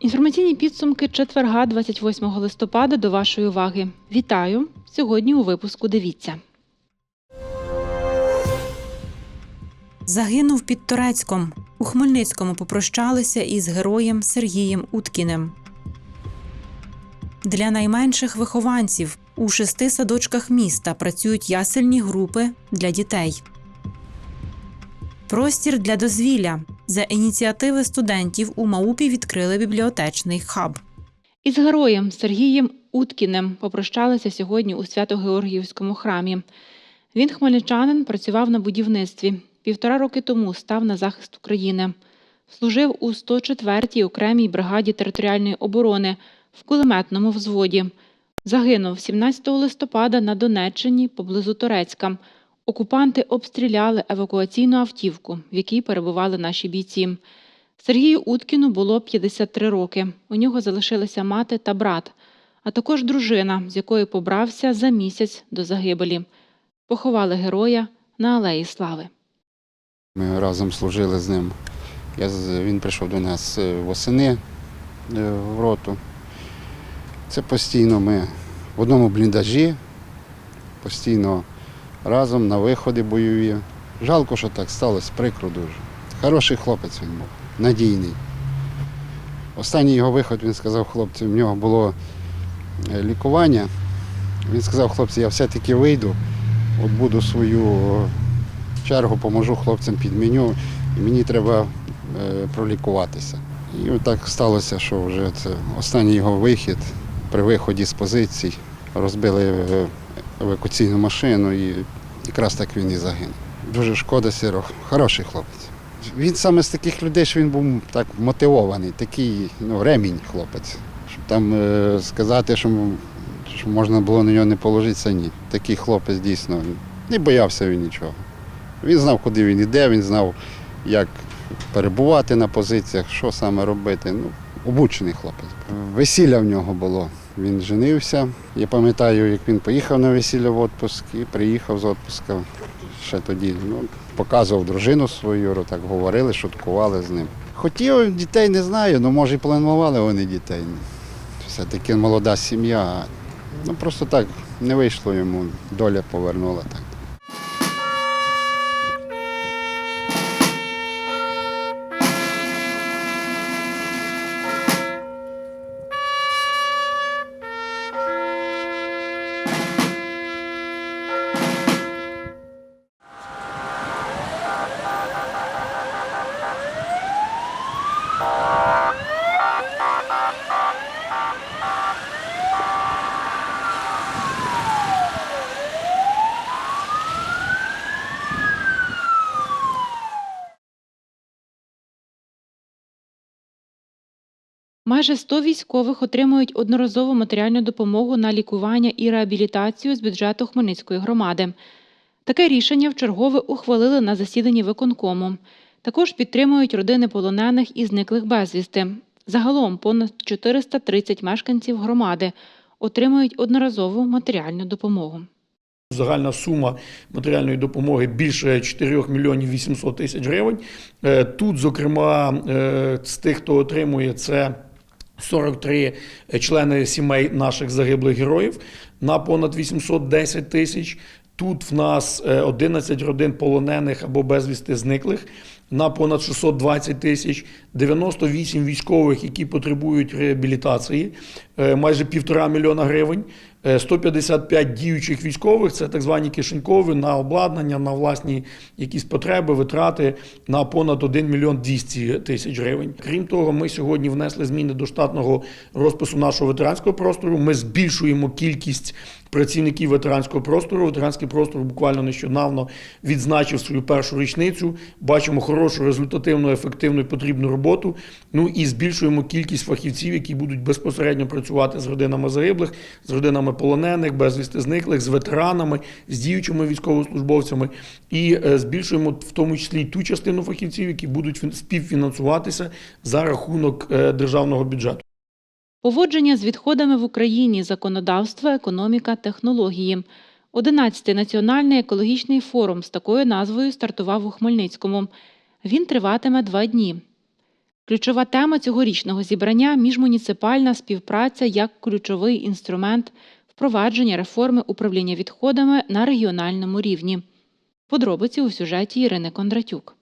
Інформаційні підсумки четверга, 28 листопада, до вашої уваги. Вітаю! Сьогодні у випуску дивіться. Загинув під Торецьком. У Хмельницькому попрощалися із героєм Сергієм Уткіним. Для найменших вихованців у шести садочках міста працюють ясельні групи для дітей. Простір для дозвілля. За ініціативи студентів у Маупі відкрили бібліотечний хаб. Із героєм Сергієм Уткіним попрощалися сьогодні у Свято-Георгіївському храмі. Він хмельничанин, працював на будівництві. Півтора роки тому став на захист України. Служив у 104-й окремій бригаді територіальної оборони в кулеметному взводі. Загинув 17 листопада на Донеччині поблизу Торецька. Окупанти обстріляли евакуаційну автівку, в якій перебували наші бійці. Сергію Уткіну було 53 роки. У нього залишилися мати та брат, а також дружина, з якою побрався за місяць до загибелі. Поховали героя на Алеї Слави. Ми разом служили з ним. Я, він прийшов до нас е, восени е, в роту. Це постійно ми в одному бліндажі, постійно разом на виходи бойові. Жалко, що так сталося, прикро дуже. Хороший хлопець він був, надійний. Останній його виход він сказав хлопцям, в нього було е, лікування. Він сказав, хлопці, я все-таки вийду, от буду свою чергу поможу хлопцям підміню, і мені треба е, пролікуватися. І так сталося, що вже це останній його вихід при виході з позицій. Розбили е, евакуаційну машину і якраз так він і загинув. Дуже шкода Сіро, хороший хлопець. Він саме з таких людей, що він був так мотивований, такий ну, ремінь хлопець. Щоб там е, сказати, що, що можна було на нього не положитися, ні. Такий хлопець дійсно не боявся він нічого. Він знав, куди він йде, він знав, як перебувати на позиціях, що саме робити. Ну, обучений хлопець. Весілля в нього було. Він женився. Я пам'ятаю, як він поїхав на весілля в відпуск і приїхав з відпуска. Ще тоді ну, показував дружину свою, так говорили, шуткували з ним. Хотів дітей, не знаю, ну може і планували вони дітей. Все-таки молода сім'я. Ну просто так не вийшло йому, доля повернула так. Майже 100 військових отримують одноразову матеріальну допомогу на лікування і реабілітацію з бюджету Хмельницької громади. Таке рішення вчергове ухвалили на засіданні виконкому. Також підтримують родини полонених і зниклих безвісти. Загалом понад 430 мешканців громади отримують одноразову матеріальну допомогу. Загальна сума матеріальної допомоги більше 4 мільйонів 800 тисяч гривень. Е, Тут, зокрема, е, з тих, хто отримує це. 43 члени сімей наших загиблих героїв на понад 810 тисяч. Тут в нас е, 11 родин полонених або безвісти зниклих на понад 620 тисяч, 98 військових, які потребують реабілітації, е, майже півтора мільйона гривень. Е, 155 діючих військових це так звані кишенькові на обладнання, на власні якісь потреби, витрати на понад 1 мільйон 200 тисяч гривень. Крім того, ми сьогодні внесли зміни до штатного розпису нашого ветеранського простору. Ми збільшуємо кількість працівників ветеранського простору. Ветеранський простор буквально нещодавно відзначив свою першу річницю. Бачимо хорошу, результативну, ефективну і потрібну роботу. Ну і збільшуємо кількість фахівців, які будуть безпосередньо працювати. з родинами загиблих, з родинами полонених, безвісти зниклих, з ветеранами, з діючими військовослужбовцями і е, збільшуємо в тому числі ту частину фахівців, які будуть фін- співфінансуватися за рахунок е, державного бюджету. Поводження з відходами в Україні, законодавство, економіка, технології. 11-й національний екологічний форум з такою назвою стартував у Хмельницькому. Він триватиме два дні. Ключова тема цьогорічного зібрання міжмуніципальна співпраця як ключовий інструмент впровадження реформи управління відходами на регіональному рівні. Подробиці у сюжеті Ірини Кондратюк.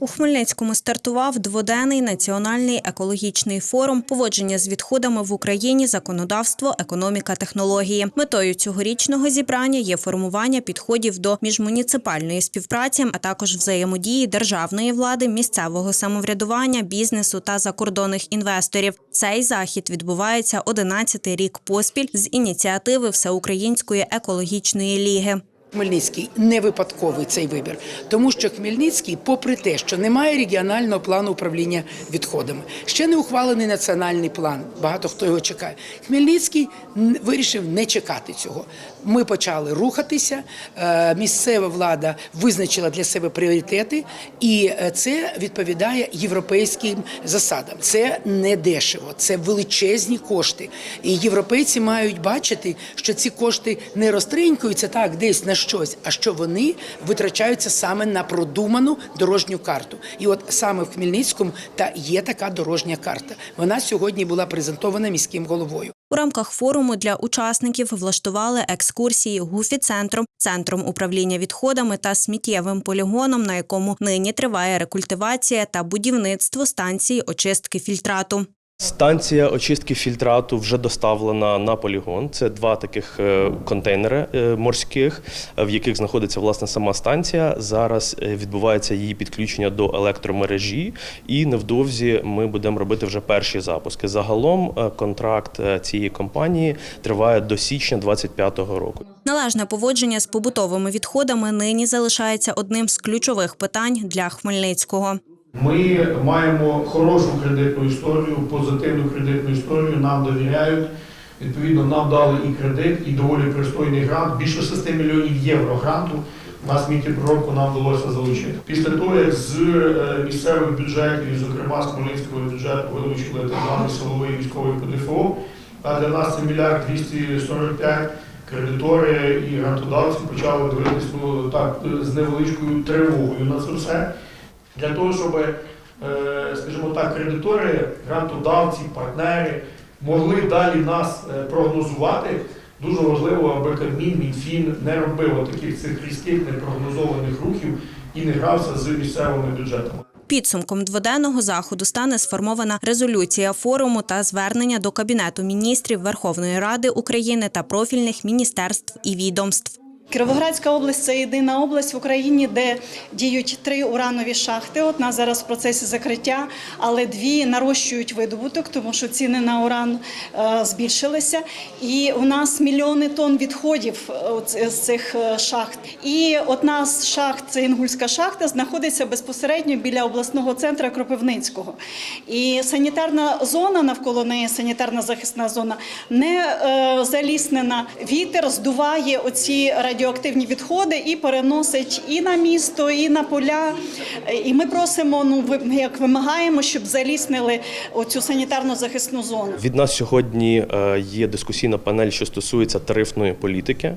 У Хмельницькому стартував дводенний національний екологічний форум поводження з відходами в Україні, законодавство, економіка, технології. Метою цьогорічного зібрання є формування підходів до міжмуніципальної співпраці, а також взаємодії державної влади, місцевого самоврядування, бізнесу та закордонних інвесторів. Цей захід відбувається 11-й рік поспіль з ініціативи Всеукраїнської екологічної ліги. Хмельницький не випадковий цей вибір, тому що Хмельницький, попри те, що немає регіонального плану управління відходами, ще не ухвалений національний план. Багато хто його чекає. Хмельницький вирішив не чекати цього. Ми почали рухатися. е, Місцева влада визначила для себе пріоритети, і е, це відповідає європейським засадам. Це не дешево, це величезні кошти. І європейці мають бачити, що ці кошти не розтринькуються так десь на щось, а що вони витрачаються саме на продуману дорожню карту. І от саме в Хмельницькому та є така дорожня карта. Вона сьогодні була презентована міським головою. У рамках форуму для учасників влаштували екскурсії гуфі-центром, центром управління відходами та сміттєвим полігоном, на якому нині триває рекультивація та будівництво станції очистки фільтрату. Станція очистки фільтрату вже доставлена на полігон. Це два таких е, контейнери е, морських, в яких знаходиться власне сама станція. Зараз е, відбувається її підключення до електромережі, і невдовзі ми будемо робити вже перші запуски. Загалом контракт цієї компанії триває до січня 2025 року. Належне поводження з побутовими відходами нині залишається одним з ключових питань для Хмельницького. Ми маємо хорошу кредитну історію, позитивну кредитну історію. Нам довіряють. Відповідно, нам дали і кредит, і доволі пристойний грант. Більше 6 мільйонів євро гранту на сміттєпробку нам вдалося залучити. Після того, як з е, місцевих бюджетів, зокрема з Хмельницького бюджету, вилучили так званий силовий військовий ПДФО, а для нас це мільярд 245, кредитори і грантодавці почали дивитися ну, так з невеличкою тривогою на це все. Для того, щоб, е, скажімо так, кредитори, грантодавці, партнери могли далі нас е, прогнозувати, дуже важливо, аби Кабмін, Мінфін не робив таких цих різких непрогнозованих рухів і не грався з місцевими бюджетами. Підсумком дводенного заходу стане сформована резолюція форуму та звернення до Кабінету міністрів Верховної Ради України та профільних міністерств і відомств. Кіровоградська область це єдина область в Україні, де діють три уранові шахти. Одна зараз в процесі закриття, але дві нарощують видобуток, тому що ціни на уран е, збільшилися. І у нас мільйони тонн відходів е, з з цих е, шахт. І одна з шахт, це Інгульська шахта, знаходиться безпосередньо біля обласного центру Кропивницького. І санітарна зона навколо неї, санітарна захисна зона, не е, заліснена. Вітер здуває оці радіоактивні відходи і переносить і на місто, і на поля. І ми просимо, ну як вимагаємо, щоб заліснили оцю санітарну захисну зону. Від нас сьогодні е, є дискусійна панель, що стосується тарифної політики е,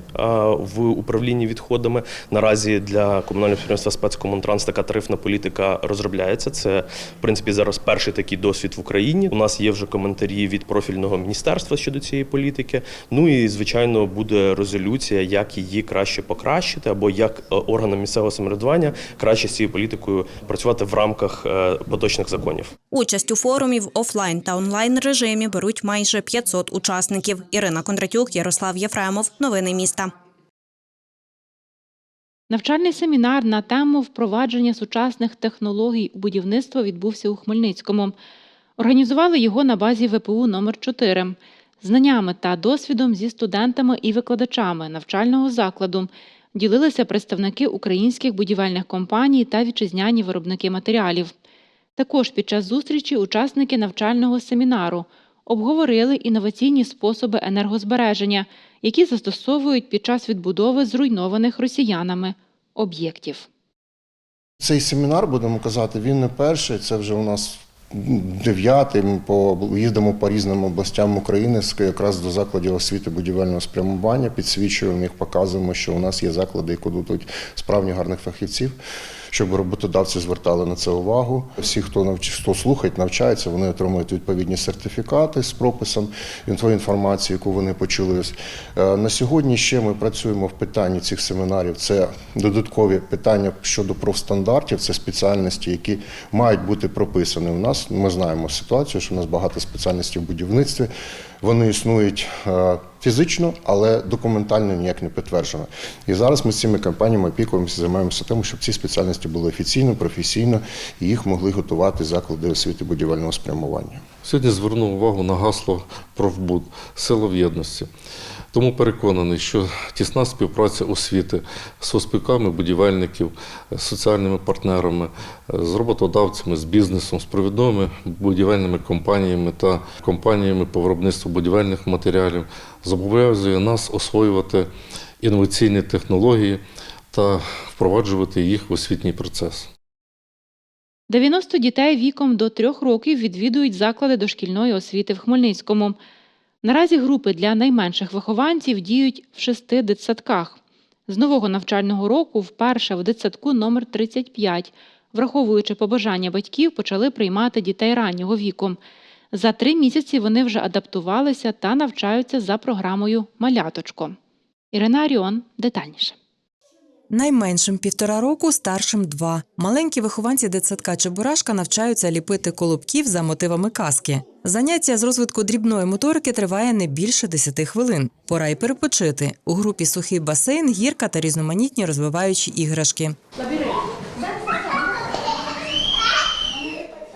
в управлінні відходами. Наразі для комунального підприємства спецкомунтранс така тарифна політика розробляється. Це в принципі зараз перший такий досвід в Україні. У нас є вже коментарі від профільного міністерства щодо цієї політики. Ну і звичайно буде резолюція, як її краще покращити, або як е, органам місцевого самоврядування краще з цією політикою працювати в рамках е, поточних законів. Участь у форумі в офлайн та онлайн режимі беруть майже 500 учасників. Ірина Кондратюк, Ярослав Єфремов. Новини міста. Навчальний семінар на тему впровадження сучасних технологій у будівництво відбувся у Хмельницькому. Організували його на базі ВПУ номер 4 Знаннями та досвідом зі студентами і викладачами навчального закладу ділилися представники українських будівельних компаній та вітчизняні виробники матеріалів. Також під час зустрічі учасники навчального семінару обговорили інноваційні способи енергозбереження, які застосовують під час відбудови зруйнованих росіянами об'єктів. Цей семінар, будемо казати, він не перший. Це вже у нас дев'ятий. Ми по їздимо по різним областям України якраз до закладів освіти будівельного спрямування, підсвічуємо їх, показуємо, що у нас є заклади, які тут справні гарних фахівців, щоб роботодавці звертали на це увагу. Всі, хто навч... хто слухають, навчається, вони отримують відповідні сертифікати з прописом інфо- інформації, яку вони почули. Е, На сьогодні ще ми працюємо в питанні цих семінарів. Це додаткові питання щодо профстандартів, це спеціальності, які мають бути прописані. У нас ми знаємо ситуацію, що у нас багато спеціальностей в будівництві. Вони існують е, фізично, але документально ніяк не підтверджено. І зараз ми з цими компаніями опікуємося, займаємося тим, щоб ці спеціальності були офіційно, професійно і їх могли готувати заклади освіти будівельного спрямування. Сьогодні звернув увагу на гасло профбуд сила в єдності. Тому переконаний, що тісна співпраця освіти з успіками будівельників, з соціальними партнерами, з роботодавцями, з бізнесом, з провідними будівельними компаніями та компаніями по виробництву будівельних матеріалів зобов'язує нас освоювати інноваційні технології та впроваджувати їх в освітній процес. 90 дітей віком до 3 років відвідують заклади дошкільної освіти в Хмельницькому. Наразі групи для найменших вихованців діють в шести дитсадках. З нового навчального року вперше в дитсадку номер 35, враховуючи побажання батьків, почали приймати дітей раннього віку. За три місяці вони вже адаптувалися та навчаються за програмою Маляточко. Ірина Аріон детальніше. Найменшим півтора року, старшим два. Маленькі вихованці дитсадка Чебурашка навчаються ліпити колобків за мотивами казки. Заняття з розвитку дрібної моторики триває не більше 10 хвилин. Пора й перепочити. У групі сухий басейн, гірка та різноманітні розвиваючі іграшки.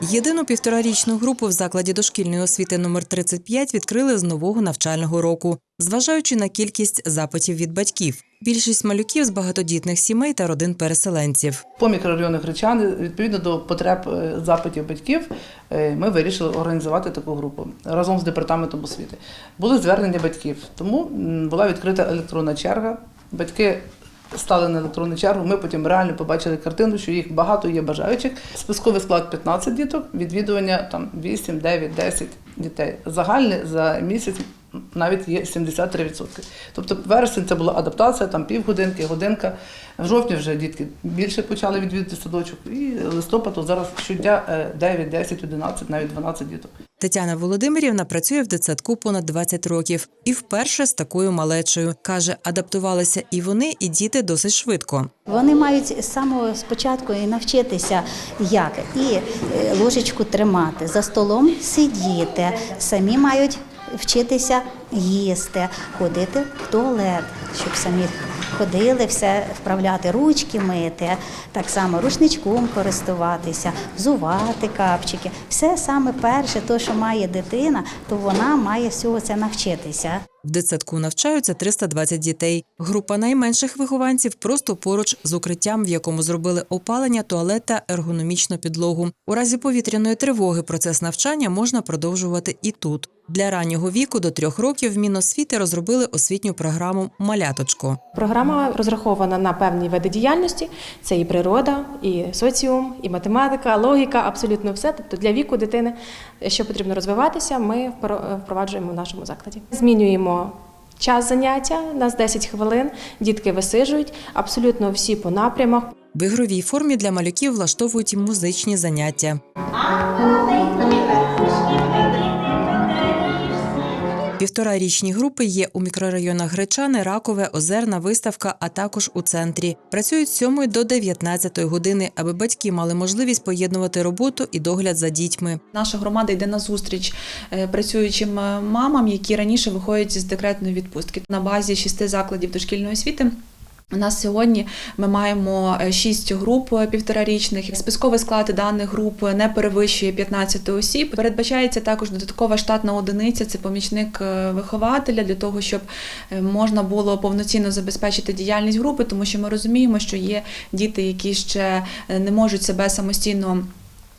Єдину півторарічну групу в закладі дошкільної освіти номер 35 відкрили з нового навчального року, зважаючи на кількість запитів від батьків. Більшість малюків з багатодітних сімей та родин переселенців. По мікрорайону Гречани, відповідно до потреб е, запитів батьків, е, ми вирішили організувати таку групу разом з департаментом освіти. Були звернення батьків, тому була відкрита електронна черга. Батьки стали на електронну чергу. Ми потім реально побачили картину, що їх багато є бажаючих. Списковий склад 15 діток, відвідування там 8, 9, 10 дітей. Загальне за місяць навіть є 73%. Тобто вересень це була адаптація, там півгодинки, годинка. В жовтні вже дітки більше почали відвідати садочок. І листопад зараз щодня е, 9, 10, 11, навіть 12 діток. Тетяна Володимирівна працює в дитсадку понад 20 років і вперше з такою малечею. Каже, адаптувалися і вони, і діти досить швидко. Вони мають з самого спочатку і навчитися, як і е, ложечку тримати, за столом сидіти, самі мають вчитися їсти, ходити в туалет, щоб самі ходили, все вправляти, ручки мити, так само рушничком користуватися, взувати капчики. Все саме перше, то, що має дитина, то вона має всього це навчитися. В дитсадку навчаються 320 дітей. Група найменших вихованців просто поруч з укриттям, в якому зробили опалення, туалет та ергономічну підлогу. У разі повітряної тривоги процес навчання можна продовжувати і тут. Для раннього віку до трьох років в Міносвіти розробили освітню програму Маляточко. Програма розрахована на певні види діяльності: це і природа, і соціум, і математика, логіка, абсолютно все. Тобто для віку дитини, що потрібно розвиватися, ми впро- впроваджуємо в нашому закладі. Змінюємо. Час заняття у нас 10 хвилин. Дітки висижують абсолютно всі по напрямах. В ігровій формі для малюків влаштовують музичні заняття. Півторарічні групи є у мікрорайонах Гречани, Ракове, Озерна, Виставка, а також у центрі. Працюють з 7 до 19 години, аби батьки мали можливість поєднувати роботу і догляд за дітьми. Наша громада йде на зустріч е, працюючим е, мамам, які раніше виходять з декретної відпустки. На базі шести закладів дошкільної освіти. У нас сьогодні ми маємо е, шість груп е, півторарічних. Списковий склад даних груп не перевищує 15 осіб. Передбачається також додаткова штатна одиниця, це помічник е, вихователя для того, щоб можна було повноцінно забезпечити діяльність групи, тому що ми розуміємо, що є діти, які ще не можуть себе самостійно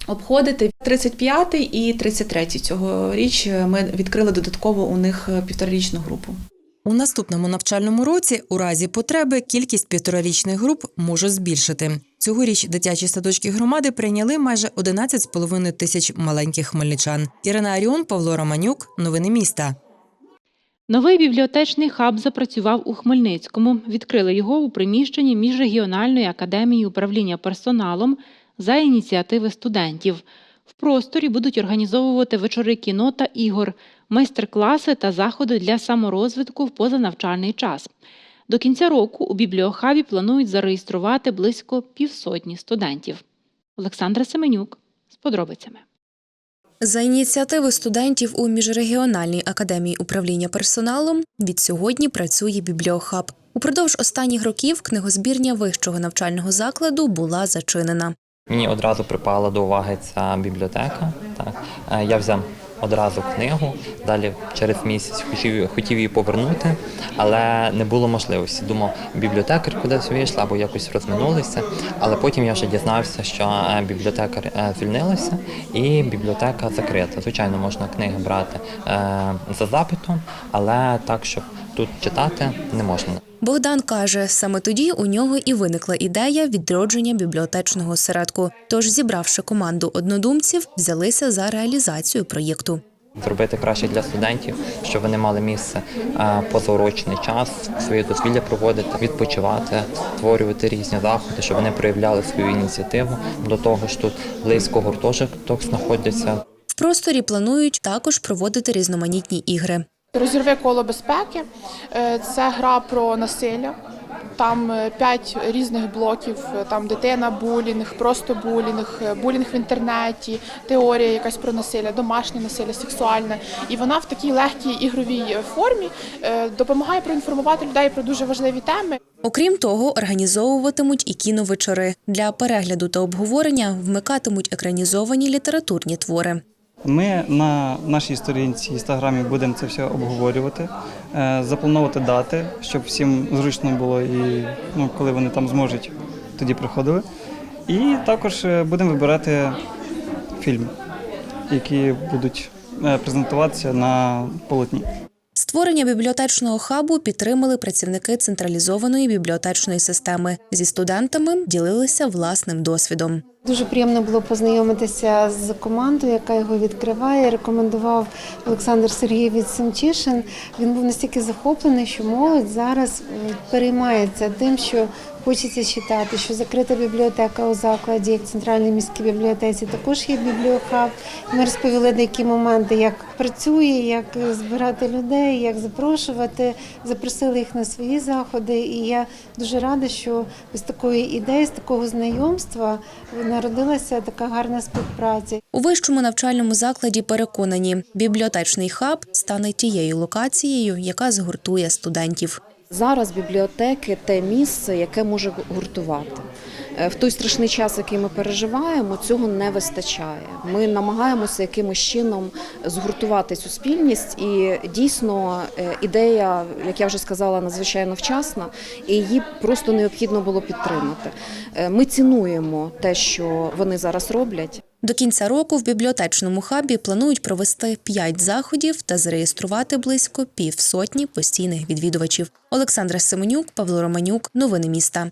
обходити. 35-й і 33-й цьогоріч ми відкрили додатково у них півторарічну групу. У наступному навчальному році, у разі потреби, кількість півторарічних груп може збільшити. Цьогоріч дитячі садочки громади прийняли майже 11,5 тисяч маленьких хмельничан. Ірина Аріон, Павло Романюк. Новини міста. Новий бібліотечний хаб запрацював у Хмельницькому. Відкрили його у приміщенні міжрегіональної академії управління персоналом за ініціативи студентів. В просторі будуть організовувати вечори кіно та ігор, майстер-класи та заходи для саморозвитку в позанавчальний час. До кінця року у бібліохабі планують зареєструвати близько півсотні студентів. Олександра Семенюк з подробицями. За ініціативи студентів у міжрегіональній академії управління персоналом від сьогодні працює бібліохаб. Упродовж останніх років книгозбірня вищого навчального закладу була зачинена. Мені одразу припала до уваги ця бібліотека. Так. Е, Я взяв одразу книгу, далі через місяць хотів, хотів її повернути, але не було можливості. Думав, бібліотекар кудись вийшла або якось розминулися. Але потім я вже дізнався, що е, бібліотекар е, звільнилася і бібліотека закрита. Звичайно, можна книги брати е, за запитом, але так, щоб тут читати, не можна. Богдан каже, саме тоді у нього і виникла ідея відродження бібліотечного осередку. Тож, зібравши команду однодумців, взялися за реалізацію проєкту. Зробити краще для студентів, щоб вони мали місце позаурочний час, своє дозвілля проводити, відпочивати, створювати різні заходи, щоб вони проявляли свою ініціативу. До того ж, тут близько гуртожиток знаходяться. В просторі планують також проводити різноманітні ігри. Розірве коло безпеки Е, це гра про насилля. Там е, п'ять різних блоків. Е, Там дитина, булінг, просто булінг, булінг в інтернеті, теорія якась про насилля, домашнє насилля, сексуальне. І вона в такій легкій ігровій формі допомагає проінформувати людей про дуже важливі теми. Окрім того, організовуватимуть і кіновечори. Для перегляду та обговорення вмикатимуть екранізовані літературні твори. Ми на нашій сторінці інстаграмі будемо це все обговорювати, е, заплановувати дати, щоб всім зручно було і ну, коли вони там зможуть, тоді приходили. І також е, будемо вибирати фільми, які будуть е, презентуватися на полотні. Створення бібліотечного хабу підтримали працівники централізованої бібліотечної системи. Зі студентами ділилися власним досвідом. Дуже приємно було познайомитися з командою, яка його відкриває. Рекомендував Олександр Сергійович Семчишин. Він був настільки захоплений, що молодь зараз е, переймається тим, що хочеться читати, що закрита бібліотека у закладі, в центральній міській бібліотеці, також є бібліохаб. Ми розповіли деякі моменти, як працює, як збирати людей, як запрошувати. Запросили їх на свої заходи. І я дуже рада, що з такої ідеї, з такого знайомства народилася така гарна співпраця. У вищому навчальному закладі переконані, бібліотечний хаб стане тією локацією, яка згуртує студентів. Зараз бібліотеки те місце, яке може гуртувати. Е, В той страшний час, який ми переживаємо, цього не вистачає. Ми намагаємося якимось чином згуртувати цю спільність, і дійсно е, ідея, як я вже сказала, надзвичайно вчасна, і її просто необхідно було підтримати. Е, Ми цінуємо те, що вони зараз роблять. До кінця року в бібліотечному хабі планують провести п'ять заходів та зареєструвати близько півсотні постійних відвідувачів. Олександра Семенюк, Павло Романюк. Новини міста.